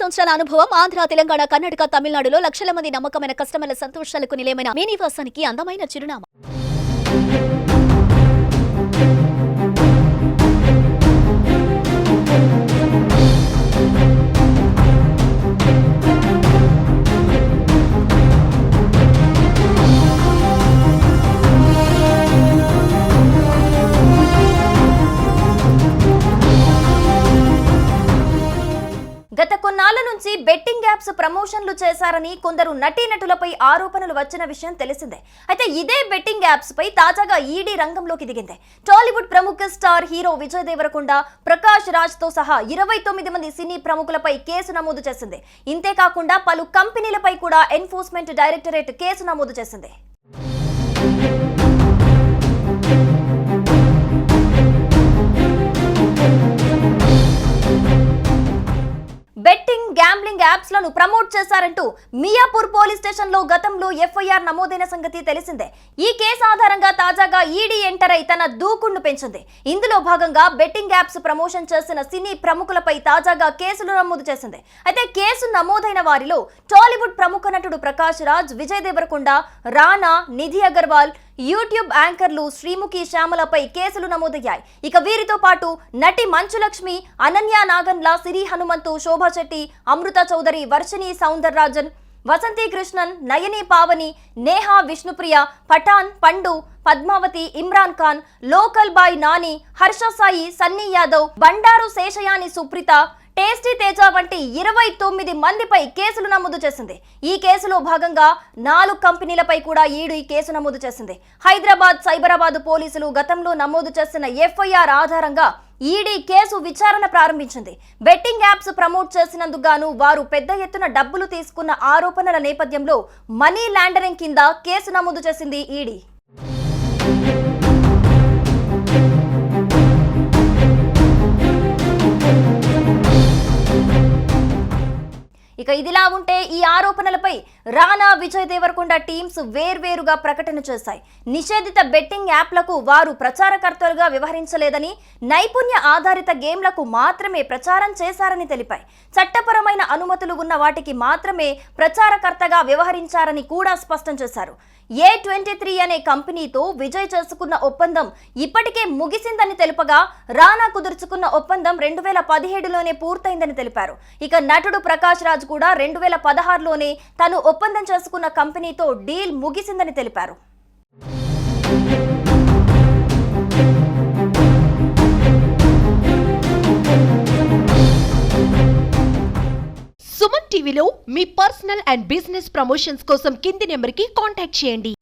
సంవత్సరాల అనుభవం ఆంధ్ర తెలంగాణ కర్ణాటక తమిళనాడులో లక్షల మంది నమ్మకమైన కస్టమర్ల సంతోషాలకు నిలయమైన మీ నివాసానికి అందమైన చిరునామా. బెట్టింగ్ యాప్స్ ప్రమోషన్లు చేశారని కొందరు నటీనటులపై ఆరోపణలు వచ్చిన విషయం తెలిసిందే. అయితే ఇదే బెట్టింగ్ యాప్స్ పై తాజాగా ఈడీ రంగంలోకి దిగింది. టాలీవుడ్ ప్రముఖ స్టార్ హీరో విజయ్ దేవరకొండ ప్రకాష్ రాజ్తో సహా ఇరవై తొమ్మిది మంది సినీ ప్రముఖులపై కేసు నమోదు చేసింది. ఇంతేకాకుండా పలు కంపెనీలపై కూడా ఎన్ఫోర్స్మెంట్ డైరెక్టరేట్ కేసు నమోదు చేసింది. యాప్స్లను ప్రమోట్ చేశారంటూ మియాపూర్ పోలీస్ స్టేషన్లో గతంలో ఎఫ్ఐఆర్ నమోదైన సంగతి తెలిసిందే. ఈ కేసు ఆధారంగా తాజాగా ఈడీ ఎంటర్ అయి తన దూకుడును పెంచింది. ఇందులో భాగంగా బెట్టింగ్ యాప్స్ ప్రమోషన్ చేసిన సినీ ప్రముఖులపై తాజాగా కేసులు నమోదు చేసింది. అయితే కేసు నమోదైన వారిలో టాలీవుడ్ ప్రముఖ నటుడు ప్రకాష్ రాజ్ విజయ్ దేవరకొండ రానా నిధి అగర్వాల్ యూట్యూబ్ యాంకర్లు శ్రీముఖి శ్యామలపై కేసులు నమోదయ్యాయి. ఇక వీరితో పాటు నటి మంచులక్ష్మి అనన్య నాగన్ల సిరి హనుమంతు శోభా శెట్టి అమృత Chowdary Varshini Soundar Rajan Vasanthi Krishnan Nayani Pavani Neha Vishnupriya Pathan Pandu Padmavathi Imran Khan local boy Nani Harsha Sai Sunny Yadav Bandaru Sheshayani Supritha tasty Teja వంటి ఇరవై తొమ్మిది మందిపై కేసులు నమోదు చేసింది. ఈ కేసులో భాగంగా నాలుగు కంపెనీలపై కూడా ఈడీ కేసు నమోదు చేసింది. హైదరాబాద్ సైబరాబాద్ పోలీసులు గతంలో నమోదు చేసిన ఎఫ్ఐఆర్ ఆధారంగా ఈడీ కేసు విచారణ ప్రారంభించింది. బెట్టింగ్ యాప్స్ ప్రమోట్ చేసినందుకు గాను వారు పెద్ద ఎత్తున డబ్బులు తీసుకున్న ఆరోపణల నేపథ్యంలో మనీ లాండరింగ్ కింద కేసు నమోదు చేసింది ఈడీ. ఇక ఇదిలా ఉంటే ఈ ఆరోపణలపై రానా విజయ్ దేవరకొండ టీమ్స్ వేర్వేరుగా ప్రకటన చేశాయి. నిషేధిత బెట్టింగ్ యాప్లకు వారు ప్రచారకర్తలుగా వ్యవహరించలేదని నైపుణ్య ఆధారిత గేమ్లకు మాత్రమే ప్రచారం చేశారని తెలిపాయి. చట్టపరమైన అనుమతులు ఉన్న వాటికి మాత్రమే ప్రచారకర్తగా వ్యవహరించారని కూడా స్పష్టం చేశారు. ఏ ట్వంటీ త్రీ అనే కంపెనీతో విజయ్ చేసుకున్న ఒప్పందం ఇప్పటికే ముగిసిందని తెలుపగా రానా కుదుర్చుకున్న ఒప్పందం రెండు వేల పదిహేడులోనే పూర్తయిందని తెలిపారు. ఇక నటుడు ప్రకాష్ రాజ్ కూడా రెండు వేల పదహారులోనే తను ఒప్పందం చేసుకున్న కంపెనీతో డీల్ ముగిసిందని తెలిపారు. సుమన్ టీవీలో మీ పర్సనల్ అండ్ బిజినెస్ ప్రమోషన్స్ కోసం కింది నెంబర్కి కాంటాక్ట్ చేయండి.